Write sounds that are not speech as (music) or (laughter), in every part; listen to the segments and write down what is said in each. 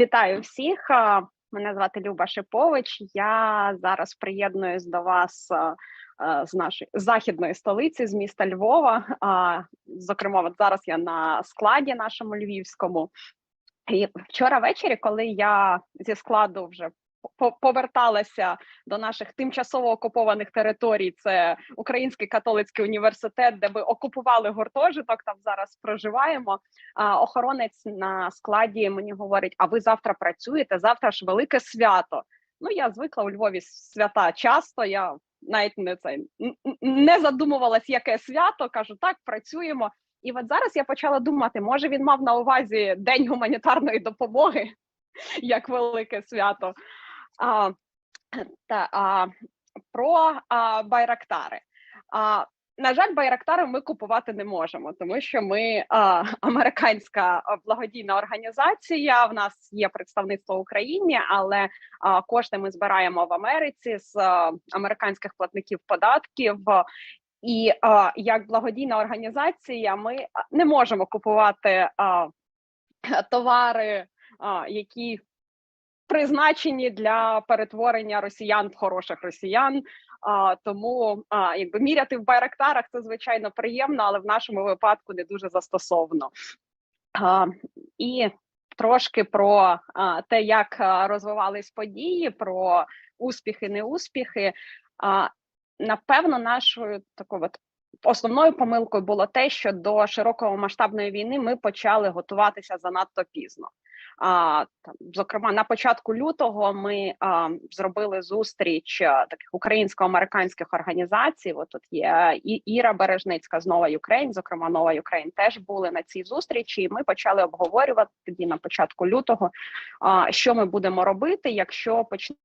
Вітаю всіх. Мене звати Люба Шипович. Я зараз приєднуюсь до вас з нашої західної столиці, з міста Львова. Зокрема, от зараз я на складі нашому львівському. І вчора ввечері, коли я зі складу вже поверталася до наших тимчасово окупованих територій, це Український католицький університет, де ми окупували гуртожиток. Там зараз проживаємо. А охоронець на складі мені говорить: а ви завтра працюєте? Завтра ж велике свято. Ну я звикла у Львові свята часто. Я навіть не це не задумувалась, яке свято. кажу, так працюємо. І от зараз я почала думати, може він мав на увазі День гуманітарної допомоги (laughs) як велике свято. А, та, а, про а, байрактари. А, на жаль, байрактари ми купувати не можемо, тому що ми а, американська благодійна організація. В нас є представництво в Україні, але а, кошти ми збираємо в Америці з а, американських платників податків. І а, як благодійна організація, ми не можемо купувати а, товари, а, які призначені для перетворення росіян в хороших росіян. А, тому а, якби міряти в байрактарах це звичайно приємно, але в нашому випадку не дуже застосовано. А, і трошки про а, те, як розвивались події, про успіхи, неуспіхи. А, напевно, нашою такою от основною помилкою було те, що до широкого масштабної війни ми почали готуватися занадто пізно. А, там, зокрема, на початку лютого ми а, зробили зустріч таких українсько-американських організацій. От тут є і Іра Бережницька з Нова Юкрейн, зокрема, Нова Юкрейн теж були на цій зустрічі. І ми почали обговорювати тоді на початку лютого, а, що ми будемо робити, якщо почне.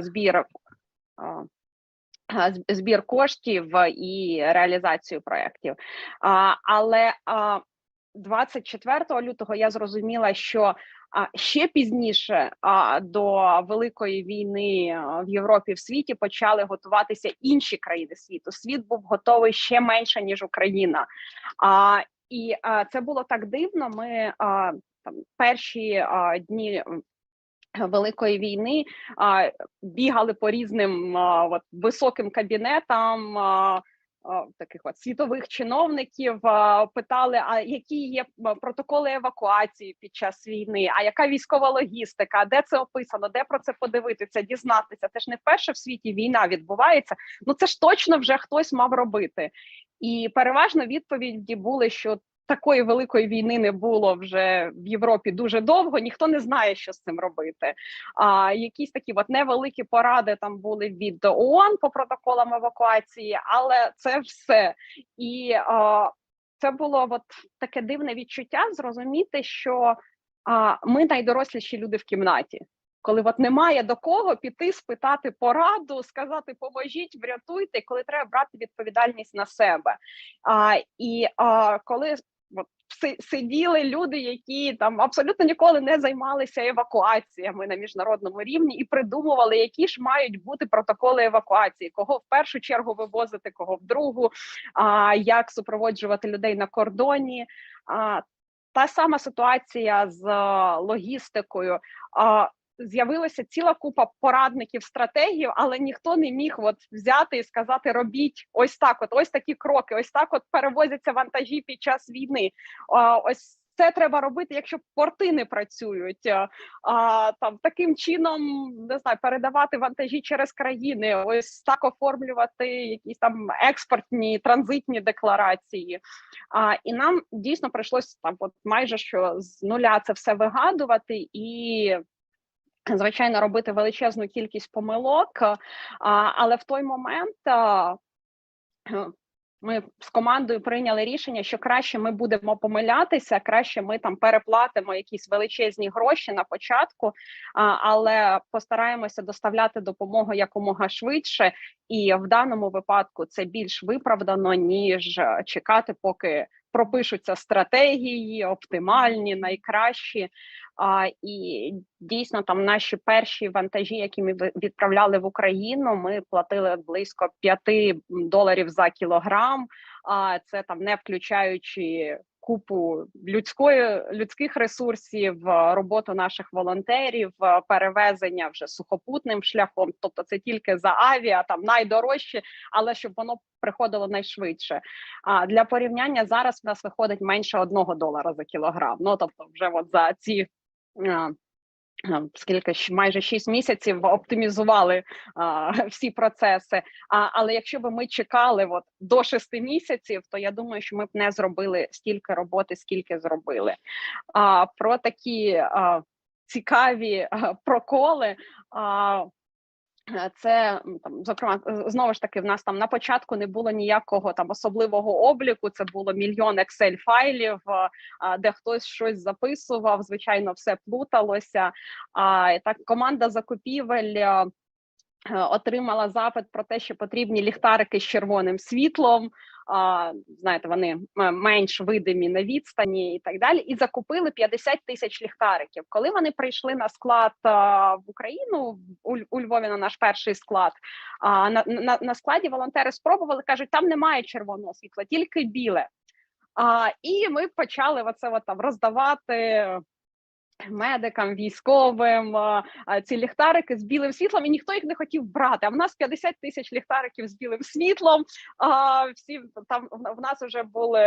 Збір а, а, з- збір коштів і реалізацію проєктів. Але а, 24 лютого я зрозуміла, що ще пізніше до великої війни в Європі в світі почали готуватися інші країни світу. Світ був готовий ще менше ніж Україна. І це було так дивно. Ми там перші дні Великої війни а, бігали по різним а, от, високим кабінетам а, а, таких от світових чиновників, а, питали, а які є протоколи евакуації під час війни, а яка військова логістика, де це описано, де про це подивитися, дізнатися. Це ж не вперше в світі війна відбувається. Ну це ж точно вже хтось мав робити. І переважно відповіді були, що такої великої війни не було вже в Європі дуже довго. Ніхто не знає, що з цим робити. А якісь такі от невеликі поради там були від ООН по протоколам евакуації, але це все і а, це було от таке дивне відчуття зрозуміти, що а, ми найдоросліші люди в кімнаті. Коли от немає до кого піти, спитати пораду, сказати поможіть, врятуйте, коли треба брати відповідальність на себе. А, І а, коли от, сиділи люди, які там абсолютно ніколи не займалися евакуаціями на міжнародному рівні, і придумували, які ж мають бути протоколи евакуації, кого в першу чергу вивозити, кого в другу, а, як супроводжувати людей на кордоні. А, та сама ситуація з логістикою. А, З'явилася ціла купа порадників, стратегів, але ніхто не міг от взяти і сказати: робіть ось так, от ось такі кроки, ось так, от перевозяться вантажі під час війни. Ось це треба робити, якщо порти не працюють. А, там таким чином не знаю, передавати вантажі через країни, ось так оформлювати якісь там експортні транзитні декларації. А, і нам дійсно прийшлося там, от майже що з нуля це все вигадувати і. Звичайно, робити величезну кількість помилок, але в той момент ми з командою прийняли рішення, що краще ми будемо помилятися, краще ми там переплатимо якісь величезні гроші на початку, але постараємося доставляти допомогу якомога швидше, і в даному випадку це більш виправдано ніж чекати, поки пропишуться стратегії, оптимальні, найкращі. І дійсно там наші перші вантажі, які ми відправляли в Україну, ми платили близько 5 доларів за кілограм. А це там не включаючи купу людської людських ресурсів, роботу наших волонтерів, перевезення вже сухопутним шляхом. Тобто, це тільки за авіа, там найдорожче, але щоб воно приходило найшвидше. А для порівняння зараз в нас виходить менше одного долара за кілограм. Ну тобто, вже от за ці. А, а, Скільки майже 6 місяців оптимізували а, (laughs) всі процеси. А, але якщо б ми чекали от до 6 місяців, то я думаю, що ми б не зробили стільки роботи, скільки зробили. А, про такі а, цікаві а, проколи. А, Е, Це там, зокрема, знову ж таки, в нас там на початку не було ніякого там особливого обліку. Це було мільйон Excel файлів, е, де хтось щось записував. Звичайно, все плуталося. А так команда закупівель. е, е, Отримала запит про те, що потрібні ліхтарики з червоним світлом. Знаєте, вони менш видимі на відстані і так далі. І закупили 50 тисяч ліхтариків. Коли вони прийшли на склад в Україну у, Ль- Львові на наш перший склад. На, на, на складі волонтери спробували, кажуть, там немає червоного світла, тільки біле. А, і ми почали оце от там роздавати медикам, військовим ці ліхтарики з білим світлом, і ніхто їх не хотів брати. А в нас 50 тисяч ліхтариків з білим світлом. Всі там в нас вже були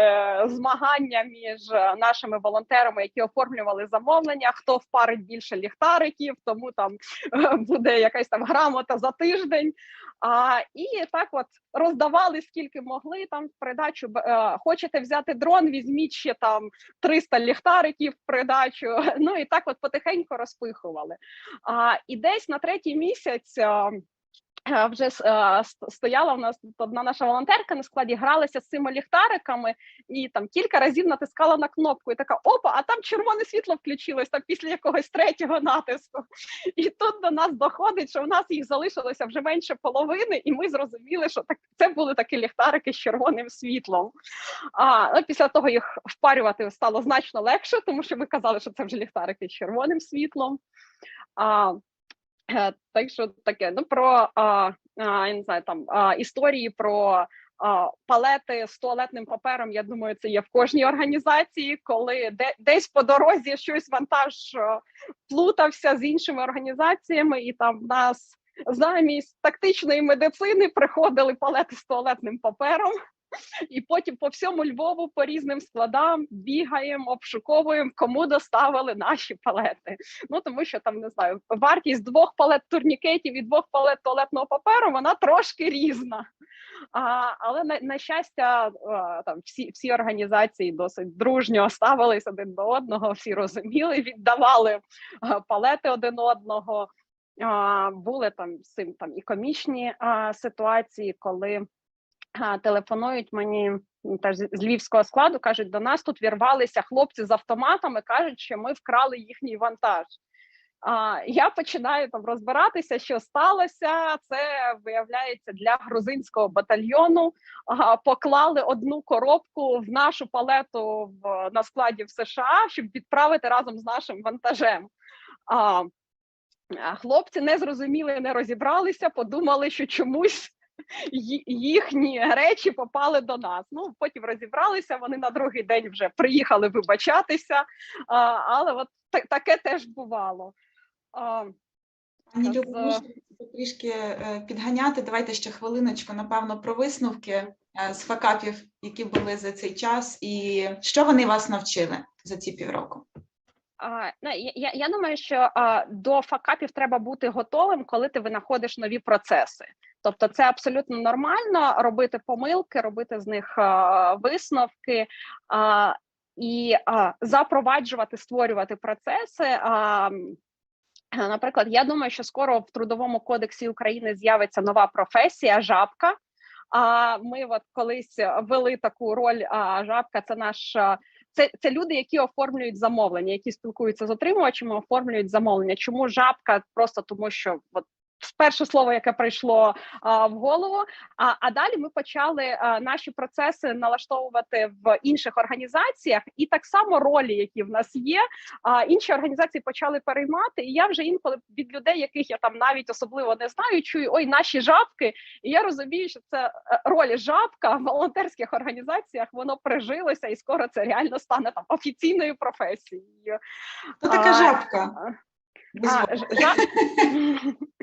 змагання між е, нашими волонтерами, які оформлювали замовлення. Хто впарить більше ліхтариків, тому там е, буде якась там грамота за тиждень. А, і так от роздавали скільки могли там в придачу. е, Хочете взяти дрон, візьміть ще там 300 ліхтариків в придачу. (laughs) Ну і так от потихеньку розпихували. А, і десь на третій місяць. Е, Вже е, стояла у нас тут одна наша волонтерка на складі, гралася з цими ліхтариками і там кілька разів натискала на кнопку, і така опа, а там червоне світло включилось там після якогось третього натиску. (laughs) І тут до нас доходить, що в нас їх залишилося вже менше половини, і ми зрозуміли, що так це були такі ліхтарики з червоним світлом. А ну, після того їх впарювати стало значно легше, тому що ми казали, що це вже ліхтарики з червоним світлом. А, так що таке, ну про а, а, я не знаю, там а, історії про. а, Палети з туалетним папером, я думаю, це є в кожній організації, коли де, десь по дорозі щось вантаж е, плутався з іншими організаціями, і там в нас замість тактичної медицини приходили палети з туалетним папером. І потім по всьому Львову по різним складам бігаємо, обшуковуємо, кому доставили наші палети. Ну тому що там не знаю, вартість двох палет турнікетів і двох палет туалетного паперу вона трошки різна. А, але на, на щастя, а, там всі, всі організації досить дружньо ставились один до одного, всі розуміли, віддавали а, палети один одного. А, були там з цим там і комічні а, ситуації, коли телефонують мені теж з львівського складу, кажуть, до нас тут вірвалися хлопці з автоматами, кажуть, що ми вкрали їхній вантаж. А, я починаю там розбиратися, що сталося. Це виявляється для грузинського батальйону. А, поклали одну коробку в нашу палету в на складі в США, щоб відправити разом з нашим вантажем. А, хлопці не зрозуміли, не розібралися, подумали, що чомусь їхні речі попали до нас. Ну потім розібралися. Вони на другий день вже приїхали вибачатися. А, але от та- таке теж бувало. А, Пані з- Любо, можна трішки е, підганяти. Давайте ще хвилиночку, напевно, про висновки е, з факапів, які були за цей час, і що вони вас навчили за ці півроку. Ну, я, я- я думаю, що до факапів треба бути готовим, коли ти винаходиш нові процеси. Тобто, це абсолютно нормально робити помилки, робити з них а, висновки а, і а, запроваджувати, створювати процеси. А, наприклад, я думаю, що скоро в трудовому кодексі України з'явиться нова професія жабка. А ми от колись ввели таку роль. А жабка це наш це, це люди, які оформлюють замовлення, які спілкуються з отримувачами, оформлюють замовлення. Чому жабка? Просто тому, що от перше слово, яке прийшло а, в голову. А, а далі ми почали а, наші процеси налаштовувати в інших організаціях, і так само ролі, які в нас є, а інші організації почали переймати. І я вже інколи від людей, яких я там навіть особливо не знаю, чую ой, наші жабки. І я розумію, що це е, роль жабка в волонтерських організаціях. Воно прижилося, і скоро це реально стане там офіційною професією. Хто така жабка? А, вод. (laughs)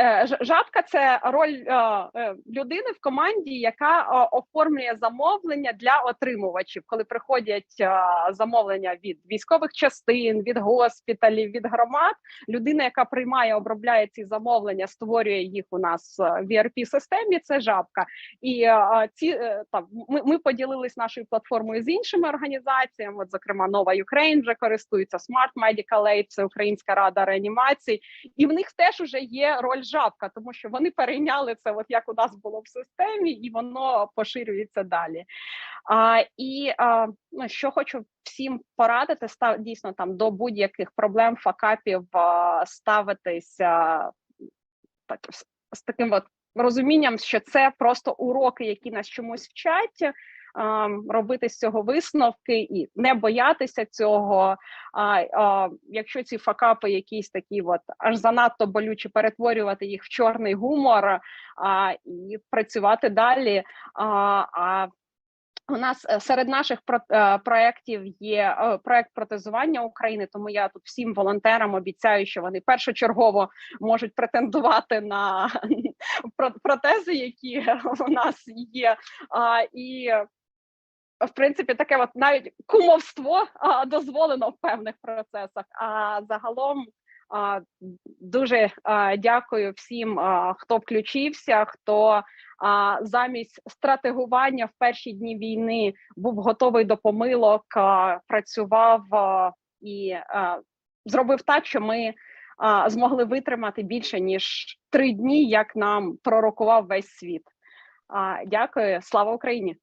е, Жабка це роль е, е, людини в команді, яка оформлює замовлення для отримувачів, коли приходять замовлення від військових частин, від госпіталів, від громад. Людина, яка приймає, обробляє ці замовлення, створює їх у нас в ERP системі. Це жабка. І ці там ми, ми поділились нашою платформою з іншими організаціями. От, зокрема, Нова Ukraine вже користується Smart Medical Aid, це Українська рада реанімації, і в них теж уже є роль жабка, тому що вони перейняли це, от як у нас було в системі, і воно поширюється далі. А, і а, ну, що хочу всім порадити, став дійсно там до будь-яких проблем, факапів ставитися так з таким от розумінням, що це просто уроки, які нас чомусь вчать. А, Робити з цього висновки і не боятися цього. А, якщо ці факапи якісь такі, от аж занадто болючі, перетворювати їх в чорний гумор а, і працювати далі. А, а у нас е, серед наших про, е, проєктів є е, проект протезування України, тому я тут всім волонтерам обіцяю, що вони першочергово можуть претендувати на (laughs) про- протези, які у нас є. І в принципі, таке от навіть кумовство а, дозволено в певних процесах. А загалом а, дуже а, дякую всім, а, хто включився, хто а, замість стратегування в перші дні війни був готовий до помилок, а, працював а, і а, зробив так, що ми змогли витримати більше ніж три дні, як нам пророкував весь світ. Дякую, слава Україні!